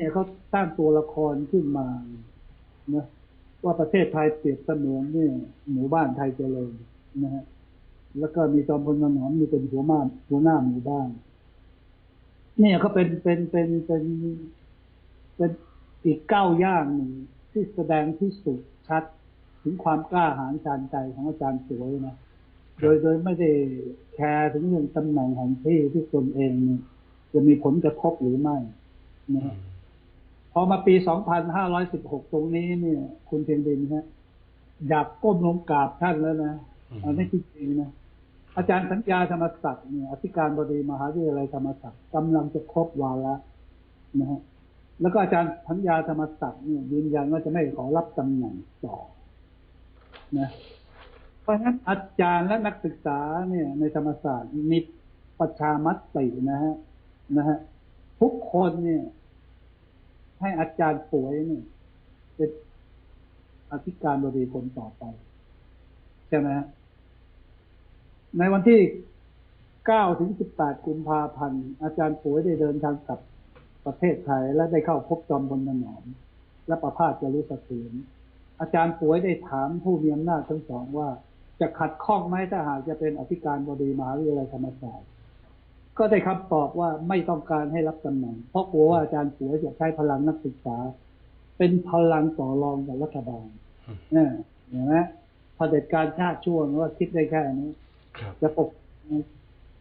เนี่ยเขาสร้างตัวละครขึ้นมานะว่าประเทศไทยเปรียบเสมือนเนี่ยหมู่บ้านไทยเจริญนะฮะแล้วก็มีจอมพลถนอมมีเป็นหัวมาหัวหน้าหมู่บ้าน เนี่ยเขาเป็นเป็นเป็นเป็นเป็นอีกเก้าย่างหนึ่งที่แสดงที่สุดชัด ถึงความกล้าหาญชาญใจของอาจารย์สวยนะโดยโดยไม่ได้แคร์ถึงเรื่องตำแหน่งแห่งที่ที่ตนเอง จะมีผลกระทบหรือไม่นะฮะ พอมาปี 2516 ตรงนี้เนี่ย คุณเพียงดินฮะอยากก้มลงกราบท่านแล้วนะอันนี้จริงๆนะอาจารย์สัญญาธรรมศักดิ์เนี่ยอธิการบดีมหาวิทยาลัยธรรมศักดิ์กำลังจะครบวาระนะฮะแล้วก็อาจารย์สัญญาธรรมศักดิ์เนี่ยยืนยันว่าจะไม่ขอรับตำแหน่งต่อนะเพราะฉะนั้นอาจารย์และนักศึกษาเนี่ย ในธรรมศาสตร์มีประชามตินะฮะนะฮะทุกคนเนี่ย ให้อาจารย์ป่วยเนี่ยเป็นอธิการบดีคนต่อไป ใช่ไหมฮะในวันที่9ถึง18กุมภาพันธ์อาจารย์ป่วยได้เดินทางกลับประเทศไทย และได้เข้าพบจอมพลถนอม และประพาสจารุสเสถียรอาจารย์ป่วยได้ถามผู้มีอำนาจทั้งสองว่า จะขัดข้องไหมถ้าหากจะเป็นอธิการบดีมหาวิทยาลัยธรรมศาสตร์ ก็ได้คำตอบว่าไม่ต้องการให้รับตำแหน่งเพราะกลัวว่าอาจารย์ป่วยจะใช้พลังนักศึกษา เป็นพลังต่อรองกับรัฐบาลเนี่ยเห็นไหมเผด็จการชาติช่วงว่าคิดได้แค่นี้ครับจะปก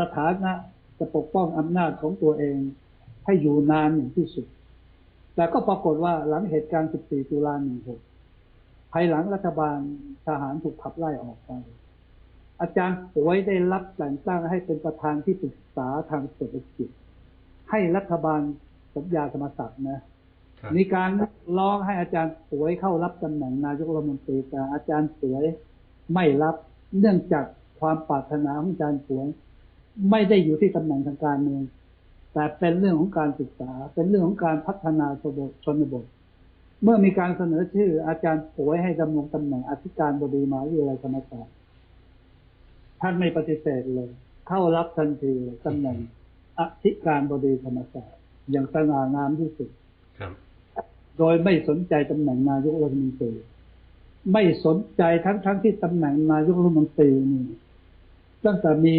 สถานะจะปกป้องอำนาจของตัวเอง ให้อยู่นานอย่างที่สุด แต่ก็ปรากฏว่าหลังเหตุการณ์ 14 ตุลา16ภายหลังรัฐบาลทหารถูกขับไล่ออกไป อาจารย์ป่วยได้รับแต่งตั้งให้เป็นประธานที่ปรึกษาทางเศรษฐกิจ ให้รัฐบาลสัญญาธรรมศักดิ์นะครับมีการร้องให้อาจารย์สวยเข้ารับตำแหน่งนายกรัฐมนตรีแต่อาจารย์สวยไม่รับเนื่องจากความปรารถนาของอาจารย์สวยไม่ได้อยู่ที่ตำแหน่งทางการเมืองแต่เป็นเรื่องของการศึกษา เป็นเรื่องของการพัฒนาชนบทชนบท เมื่อมีการเสนอชื่ออาจารย์สวยให้ดำรงตำแหน่งอธิการบดีมหาวิทยาลัยธรรมศาสตร์ ท่านไม่ปฏิเสธเลย เข้ารับทันทีเลยตำแหน่งอธิการบดีธรรมศาสตร์อย่างสง่างามที่สุดครับโดยไม่สนใจตำแหน่งนายกรัฐมนตรีไม่สนใจทั้งทั้งที่ตำแหน่งนายกรัฐมนตรีนี่ตั้งแต่มี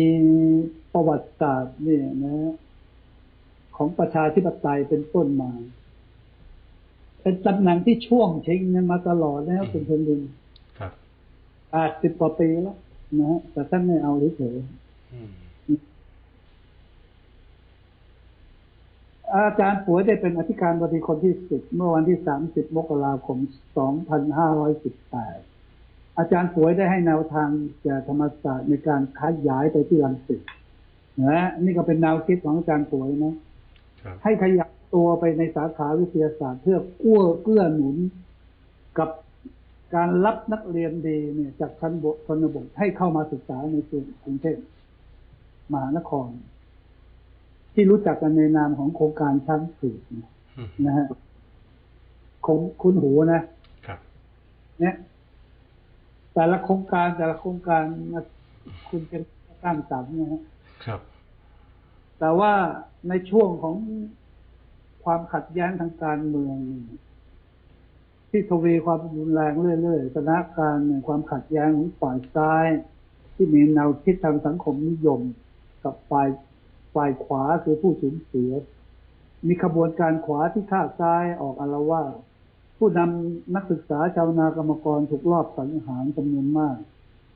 ประวัติศาสตร์เนี่ยนะ ของประชาธิปไตยเป็นต้นมา เป็นตำแหน่งที่ช่วงชิงกันมาตลอดนะครับคุณเพนดินครับแปดสิบกว่าปีแล้ว นะฮะแต่ท่านไม่เอาเฉยอืมๆอาจารย์ป่วยได้เป็นอธิการบดีคนที่สิบเมื่อวันที่สามสิบมกราคมสองพันห้าร้อยสิบแปดอาจารย์ป่วยได้ให้แนวทางแก่ธรรมศาสตร์ในการขยายไปที่รังสิตนะนี่ก็เป็นแนวคิดของอาจารย์ป่วยนะครับให้ขยับตัวไปในสาขาวิทยาศาสตร์เพื่อกู้เกื้อหนุนกับ การรับนักเรียนดีเนี่ยจากชั้นบชนบทให้เข้ามาศึกษาในกรุงเทพมหานคร ที่รู้จักกันในนามของโครงการชั้นสี่นะอืมนะฮะคงคุณหูนะครับ เนี่ย แต่ละโครงการแต่ละโครงการนะคุณเป็นสร้างสรรค์นะฮะครับ แต่ว่าในช่วงของความขัดแย้งทางการเมือง ที่ทวีความรุนแรงเรื่อยๆสถานการณ์ความขัดแย้งของฝ่ายซ้าย ที่มีแนวคิดทางสังคมนิยม กับฝ่ายฝ่ายขวาคือผู้สูญเสีย มีขบวนการขวาที่ฆ่าซ้ายออกอาละวาดผู้นำนักศึกษาชาวนากรรมกรถูกลอบสังหารจำนวนมาก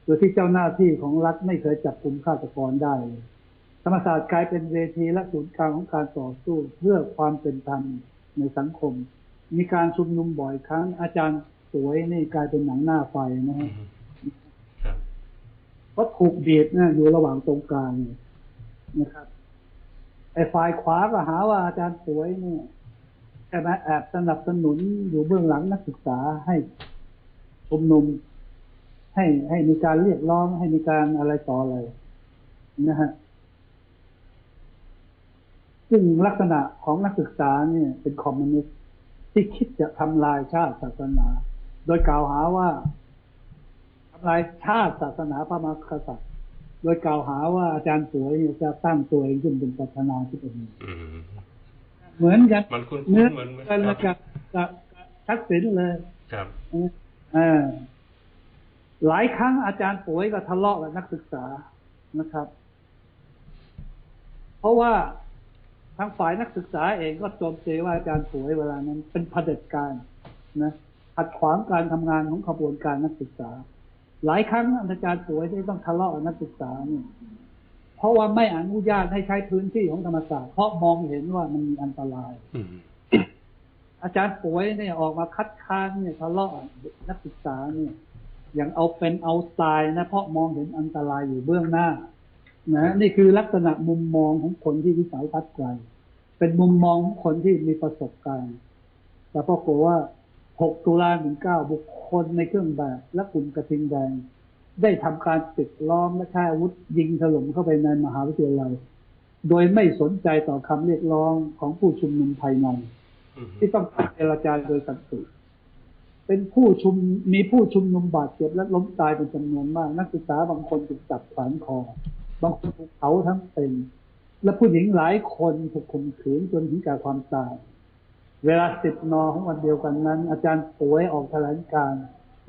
โดยที่เจ้าหน้าที่ของรัฐไม่เคยจับกลุ่มฆาตกรได้เลยธรรมศาสตร์กลายเป็นเวทีและศูนย์กลางของการต่อสู้เพื่อความเป็นธรรมในสังคม มีการชุมนุมบ่อยครั้ง อาจารย์สวยนี่กลายเป็นหนังหน้าไฟนะอืฮะมครับเพราะถูกบีบเนี่ยอยู่ระหว่างตรงกลางเนี่ยนะครับ ไอ้ฝ่ายขวาก็หาว่าอาจารย์สวยเนี่ยใช่ไหมแอบสนับสนุนอยู่เบื้องหลังนักศึกษาให้ชุมนุม ให้ให้มีการเรียกร้องให้มีการอะไรต่ออะไรนะฮะซึ่งลักษณะของนักศึกษาเนี่ยเป็นคอมมิวนิสต์ ที่คิดจะทำลายชาติศาสนา โดยกล่าวหาว่าทำลายชาติศาสนาพระมหากษัตริย์ โดยกล่าวหาว่าอาจารย์สวยเนี่ยจะตั้งตัวเองขึ้นเป็นประธานาธิบดีอืมเหมือนกันมันคุ้นๆเนื้อเหมือนเหมือนกันครักับบกับกับทักษิณเลยครับอ่าหลายครั้งอาจารย์ป่วยก็ทะเลาะกับนักศึกษานะครับ เพราะว่า ทางฝ่ายนักศึกษาเองก็โจมตีว่าอาจารย์ป่วยเวลานั้น เป็นเผด็จการนะขัดขวางการทำงานของขบวนการนักศึกษา หลายครั้งอาจารย์ป่วยที่ต้องทะเลาะกับนักศึกษาเนี่ยเพราะว่าไม่อนุญาตให้ใช้พื้นที่ของธรรมศาสตร์เพราะมองเห็นว่ามันมีอันตรายอืมอาจารย์ป่วยเนี่ยออกมาคัดค้านเนี่ยทะเลาะนักศึกษาเนี่ยอย่างเอาเป็นเอาตายนะเพราะมองเห็นอันตรายอยู่เบื้องหน้า นะนี่คือลักษณะมุมมองของคนที่วิสัยทัศน์ไกล เป็นมุมมองของคนที่มีประสบการณ์ แต่ปรากฏว่า 6 ตุลา19 บุคคลในเครื่องแบบและกลุ่มกระทิงแดง ได้ทำการปิดล้อมและใช้อาวุธยิงถล่มเข้าไปในมหาวิทยาลัย โดยไม่สนใจต่อคำเรียกร้องของผู้ชุมนุมภายในอืมที่ต้องการเจรจาโดยสันติเป็นผู้ชุมมีผู้ชุมนุมบาดเจ็บและล้มตายเป็นจำนวนมาก นักศึกษาบางคนถูกจับขวานคอ บางคนถูกเผาทั้งเป็น และผู้หญิงหลายคนถูกข่มขืนจนถึงแก่ความตาย เวลาสิบนอของวันเดียวกันนั้น อาจารย์ป่วยออกแถลงการ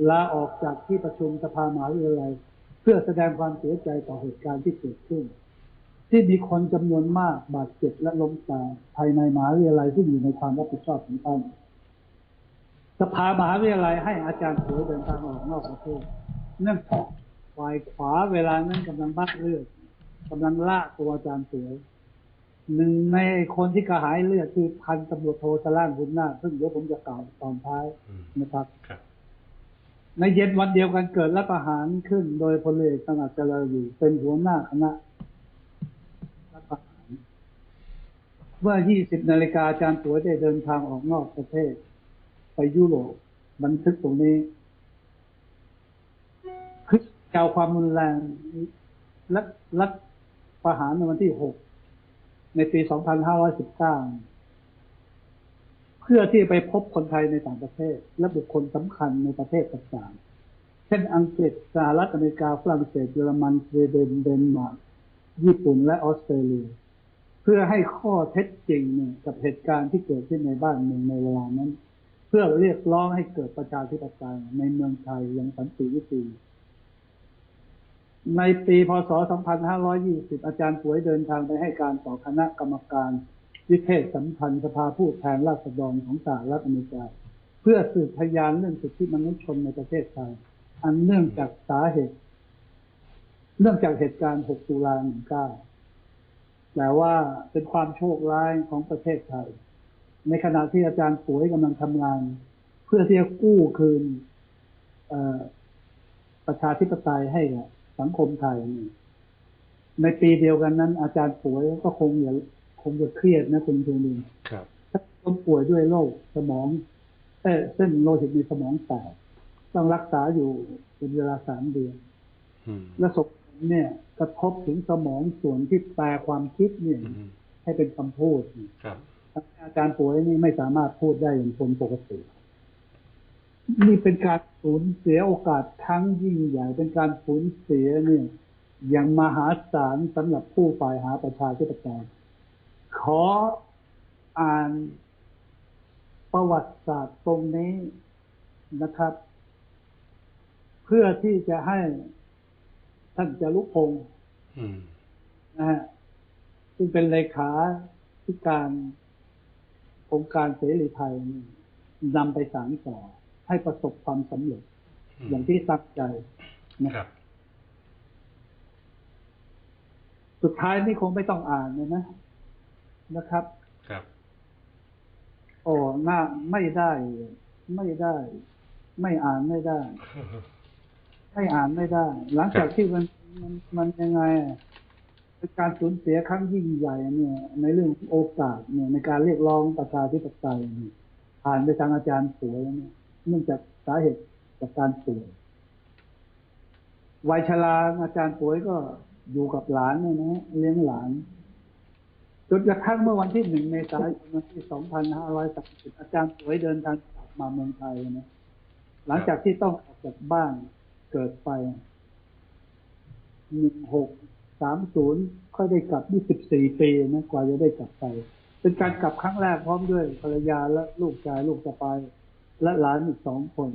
ลาออกจากที่ประชุมสภามหาวิทยาลัย เพื่อแสดงความเสียใจต่อเหตุการณ์ที่เกิดขึ้น ที่มีคนจำนวนมากบาดเจ็บและล้มตายภายในมหาวิทยาลัยที่อยู่ในความรับผิดชอบของท่านสภามหาวิทยาลัยให้อาจารย์ป่วยเดินทางออกนอกประเทศเนื่องจากฝ่ายขวาเวลานั้นกำลังบ้าเลือด กำลังล่าตัวอาจารย์ป่วยหนึ่งในคนที่กระหายเลือดคือพันตำรวจโทสล่างบุญนาคซึ่งเดี๋ยวผมจะกล่าวตอนท้ายอืมนะครับครับในเย็นวันเดียวกันเกิดรัฐประหารขึ้น โดยพลเอกสงัดเจริญอยู่ เป็นหัวหน้าคณะรัฐประหารเมื่อ 20 นาฬิกาอาจารย์ตัวได้เดินทางออกนอกประเทศ ไปยุโรปบันทึกตรงนี้คือเก่าความรุนแรงและรัฐ ประหารในวันที่6ในปี 2519 เพื่อที่ไปพบคนไทยในต่างประเทศ และบุคคลสำคัญในประเทศต่างๆ เช่นอังกฤษสหรัฐอเมริกาฝรั่งเศสเยอรมันสวีเดนเดนมาร์กญี่ปุ่นและออสเตรเลีย เพื่อให้ข้อเท็จจริงเนี่ยกับเหตุการณ์ที่เกิดขึ้นในบ้านเมืองในเวลานั้น เพื่อเรียกร้องให้เกิดประชาธิปไตยในเมืองไทยอย่างสันติวิธี ในปีพศ 2520 อาจารย์ป่วยเดินทางไปให้การต่อคณะกรรมการวิเทศสัมพันธ์สภาผู้แทนราษฎรของสหรัฐอเมริกา เพื่อสืบพยานเรื่องสิทธิมนุษยชนในประเทศไทย อันเนื่องจากสาเหตุ เนื่องจากเหตุการณ์ 6 ตุลา19แต่ว่าเป็นความโชคร้ายของประเทศไทย ในขณะที่อาจารย์ป่วยกำลังทำงาน เพื่อที่จะกู้คืนประชาธิปไตยให้กับ สังคมไทยนี่ในปีเดียวกันนั้น อาจารย์ป่วยก็คงอย่าคงจะเครียดนะคุณทูนินครับถ้าคนป่วยด้วยโรคสมองเอ่อเส้นโลหิตในสมองแตกต้องรักษาอยู่เป็นเวลาสามเดือนอืมและศพเนี่ย กระทบถึงสมองส่วนที่แปลความคิดเนี่ยอืมให้เป็นคำพูดครับอาจารย์ป่วยนี่ไม่สามารถพูดได้อย่างคนปกติ นี่เป็นการสูญเสียโอกาสครั้งยิ่งใหญ่ เป็นการสูญเสียเนี่ยอย่างมหาศาลสำหรับผู้ฝ่ายหาประชาธิปไตยขออ่านประวัติศาสตร์ตรงนี้นะครับ เพื่อที่จะให้ท่านจารุพงศ์อืมนะฮะซึ่งเป็นเลขาธิการองค์การเสรีไทยนี่นำไปสานต่อ ให้ประสบความสำเร็จมอย่างที่ตั้งใจนะครับ สุดท้ายนี่คงไม่ต้องอ่านเลยนะนะครับ ครับ โอ้หน้าไม่ได้ ไม่ได้ ไม่อ่านไม่ได้ ไม่อ่านไม่ได้ หลังจากที่มันมันมันยังไงอะเป็นการสูญเสียครั้งยิ่งใหญ่เนี่ย ในเรื่องโอกาสเนี่ยในการเรียกร้องประชาธิปไตยเนี่ยผ่านไปทางอาจารย์ป่วยเนี่ย เนื่องจากสาเหตุจากการป่วยวัยชราอาจารย์ป่วยก็อยู่กับหลานเนี่ยนะเลี้ยงหลานจนกระทั่งเมื่อวันที่หนึ่งเมษายนที่สองพันห้าร้อยสามสิบอาจารย์ป่วยเดินทางกลับมาเมืองไทยนะหลังจากที่ต้องออกจากบ้านเกิดไปหนึ่งหกสามศูนย์ค่อยได้กลับยี่สิบสี่ปีนะกว่าจะได้กลับไป เป็นการกลับครั้งแรกพร้อมด้วยภรรยาและลูกชายลูกสะใภ้ และหลานอีกสองคน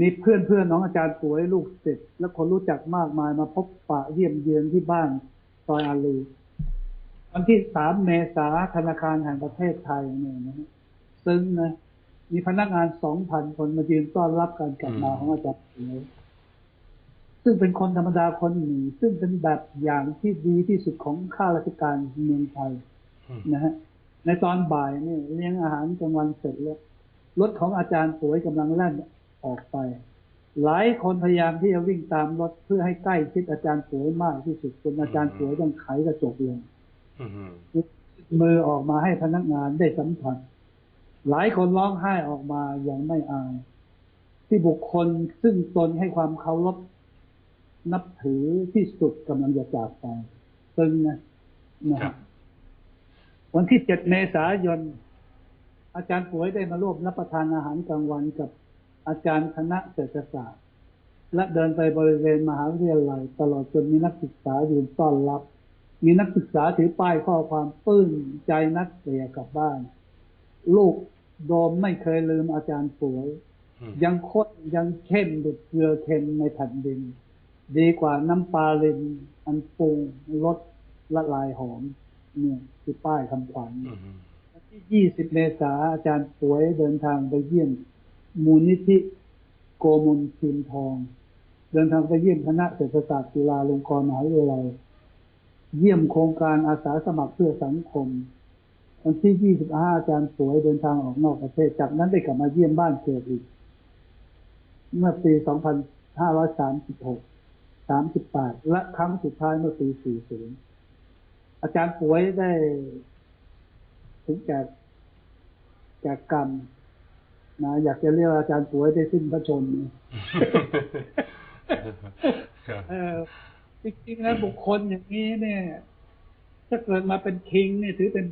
มีเพื่อนเพื่อนๆน้องอาจารย์ป่วยลูกศิษย์และคนรู้จักมากมายมาพบปะเยี่ยมเยือนที่บ้านซอยอารีวันที่สามเมษาธนาคารแห่งประเทศไทยเนี่ยนะฮะซึ่งนะมีพนักงานสองพันคนมายืนต้อนรับการกลับมาของอาจารย์ป่วยซึ่งเป็นคนธรรมดาคนหนึ่ง ซึ่งเป็นแบบอย่างที่ดีที่สุดของข้าราชการเมืองไทยอืมนะฮะในตอนบ่ายเนี่ยเลี้ยงอาหารกลางวันเสร็จแล้ว รถของอาจารย์ป่วยกำลังแล่นออกไป หลายคนพยายามที่จะวิ่งตามรถเพื่อให้ใกล้ชิดอาจารย์ป่วยมากที่สุดจนอาจารย์ป่วยต้องไขกระจกลงมือออกมาให้พนักงานได้สัมผัสหลายคนร้องไห้ออกมาอย่างไม่อาย ที่บุคคลซึ่งตนให้ความเคารพนับถือที่สุดกำลังจะจากไปซึ่งนะนะครับวันที่7เมษายน อาจารย์ป่วยได้มาร่วมรับประทานอาหารกลางวันกับอาจารย์คณะเศรษฐศาสตร์ และเดินไปบริเวณมหาวิทยาลัย ตลอดจนมีนักศึกษายืนต้อนรับ มีนักศึกษาถือป้ายข้อความปลื้มใจนักเรียนกลับบ้าน ลูกโดมไม่เคยลืมอาจารย์ป่วย ยังโคตรยังเข้มดุดเกลือเค็มในแผ่นดิน ดีกว่าน้ำปลาลินอันปรุงรสละลายหอมเนี่ยคือป้ายคำขวัญ ที่ 20 เมษาอาจารย์ป่วยเดินทางไปเยี่ยม มูลนิธิโกมลทีมทอง เดินทางไปเยี่ยมคณะเศรษฐศาสตร์จุฬาลงกรณ์มหาวิทยาลัยเยี่ยมโครงการอาสาสมัครเพื่อสังคมวันที่ 25 อาจารย์ป่วยเดินทางออกนอกประเทศ จากนั้นได้กลับมาเยี่ยมบ้านเกิดอีก เมื่อปี 2536 38 และครั้งสุดท้ายเมื่อปี 40 อาจารย์ป่วยได้ ถึงแก่แก่กรรมนะอยากจะเรียกว่าอาจารย์ป่วยได้สิ้นพระชนม์ครับเออจริงๆแล้วบุคคลอย่างนี้เนี่ย ถ้าเกิดมาเป็นคิงเนี่ยถือเป็น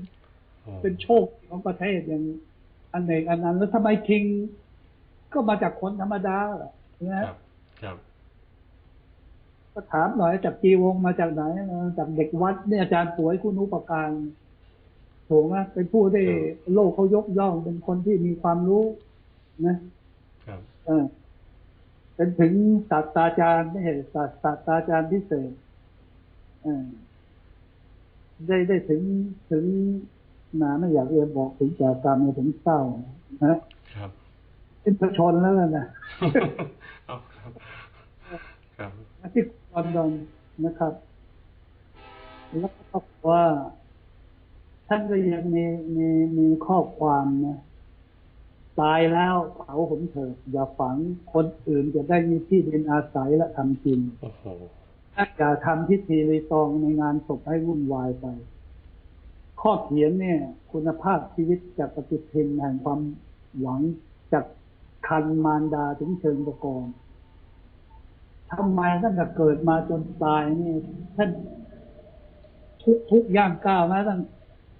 โอ้เป็นโชคของประเทศอย่างอันหนึ่งอันนั้นแล้วทำไมคิง ก็มาจากคนธรรมดาล่ะคนะรับครับก็ถามหน่อยจากจีวงมาจากไหนมาจากเด็กวัดเนี่ยอาจารย์ป่วยคุณอุปการ ถูกไหมเป็นผู้ที่โลกเขายกย่องเป็นคนที่มีความรู้นะครับเออเป็นถึงศาสตราจารย์ไม่ใช่ศาสศาสตราจารย์พิเศษเออได้ได้ถึงถึงนาไม่อยากเรียนบอกถึงแก่กรรมเนี่ยถึงเศร้านะครับเป็นประชนแล้วนะเอาครับครับที่ลอนดอนนะครับ แล้วก็บอกว่า ท่านก็ยังมีมีมีข้อความนะตายแล้วเผาผมเถิดอย่าฝังคนอื่นจะได้มีที่ดินอาศัยและทำกินโอ้โหอย่าทำพิธีรีตองในงานศพให้วุ่นวายไป ข้อเขียนเนี่ย คุณภาพชีวิตจากปฏิทินแห่งความหวังจากคันมารดาถึงเชิงตะกอนทำไมตั้งแต่เกิดมาจนตายนี่ท่านทุกทุกย่างก้าวนะท่าน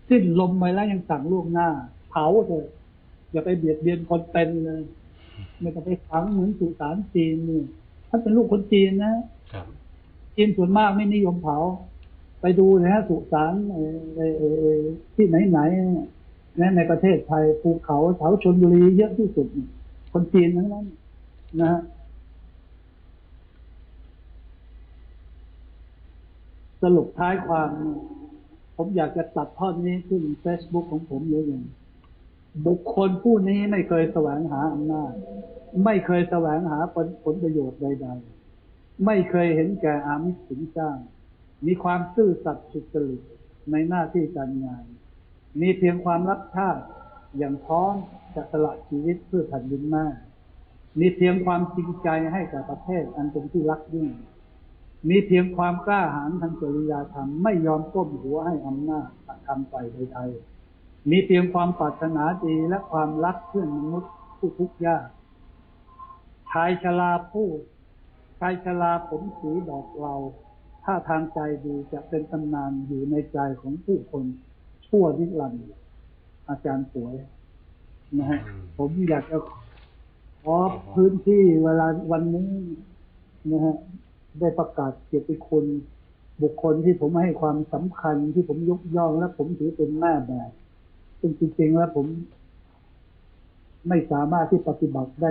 สิ้นลมไปแล้วยังสั่งล่วงหน้า เผาเถอะอย่าไปเบียดเบียนคนเป็นเลยไม่ต้องไปฝังเหมือนสุสานจีนนี่ท่านเป็นลูกคนจีนนะครับจีนส่วนมากไม่นิยมเผา ไปดูนะฮะสุสานเอ่อเอ่อเอ่อเอ่อที่ไหนๆนะในประเทศไทยภูเขาแถวชนบุรีเยอะที่สุด คนจีนทั้งนั้นนะฮะสรุปท้ายความเนี่ย ผมอยากจะตัดทอดนี้ขึ้นเฟซบุ๊กของผมเลยอย่างบุคคลผู้นี้ไม่เคยแสวงหาอำนาจ ไม่เคยแสวงหาผลผลประโยชน์ใดๆ ไม่เคยเห็นแก่อามิสสินจ้าง มีความซื่อสัตย์สุจริตในหน้าที่การงาน มีเพียงความรักชาติอย่างพร้อมจะสละชีวิตเพื่อแผ่นดินหน้ามีเพียงความจริงใจให้กับประเทศอันเป็นที่รักยิ่ง มีเพียงความกล้าหาญทางจริยธรรมไม่ยอมก้มหัวให้อำนาจทำไปใดๆมีเพียงความปรารถนาดีและความรักเพื่อนมนุษย์ผู้ทุกข์ยากชายชราผู้ชายชราผมสีบอกเราถ้าทางใจดีจะเป็นตำนานอยู่ในใจของผู้คนชั่วนิรันดร์อาจารย์ป่วยนะฮะผมอยากจะขอพื้นที่เวลาวันนี้นะฮะ ได้ประกาศเกียรติคุณ บุคคลที่ผมให้ความสำคัญที่ผมยกย่องและผมถือเป็นแม่แบบซึ่งจริงๆแล้วผมไม่สามารถที่ปฏิบัติได้